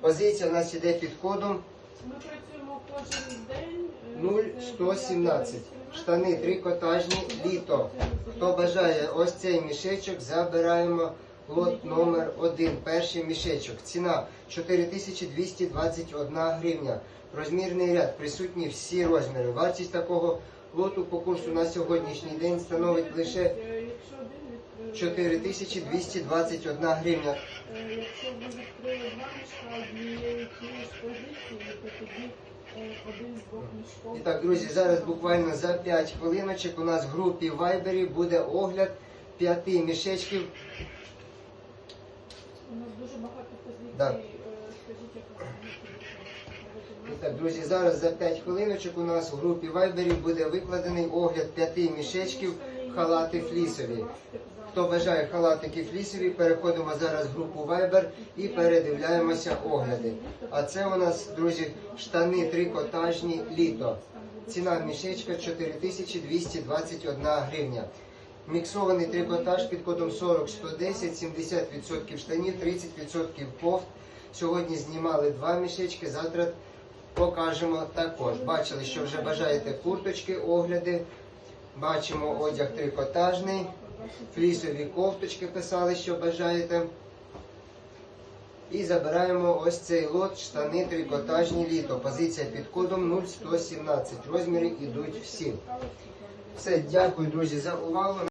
Позиція у нас іде під кодом Ми працюємо кожен день. е, з 0117. 9 Штани трикотажні, літо. Хто бажає ось цей мішечок, забираємо лот номер 1, перший мішечок. Ціна 4221 гривня. Розмірний ряд, присутні всі розміри. Вартість такого лоту по курсу на сьогоднішній день становить лише Е, Якщо 4221 гривня. Якщо ви відкрили два мішка однієї тієї позиції, то тоді один з двох мішків. І так, друзі, зараз буквально за 5 хвилиночок у нас в групі Viber буде огляд п'яти мішечків. У нас дуже багато позицій. Да. е, Скажіть, як вас І так, друзі, зараз за 5 хвилиночок у нас в групі Viber буде викладений огляд п'яти мішечків халати флісові. Хто бажає халатики флісові, переходимо зараз в групу Viber і передивляємося огляди. А це у нас, друзі, штани трикотажні літо. Ціна мішечка 4221 гривня. Міксований трикотаж під кодом 40110, 70% штанів, 30% кофт. Сьогодні знімали два мішечки, завтра покажемо також. Бачили, що вже бажаєте курточки, огляди. Бачимо одяг трикотажний, флісові кофточки писали, що бажаєте. І забираємо ось цей лот штани трикотажні літо. Позиція під кодом 0117. Розміри йдуть всі. Все, дякую, друзі, за увагу.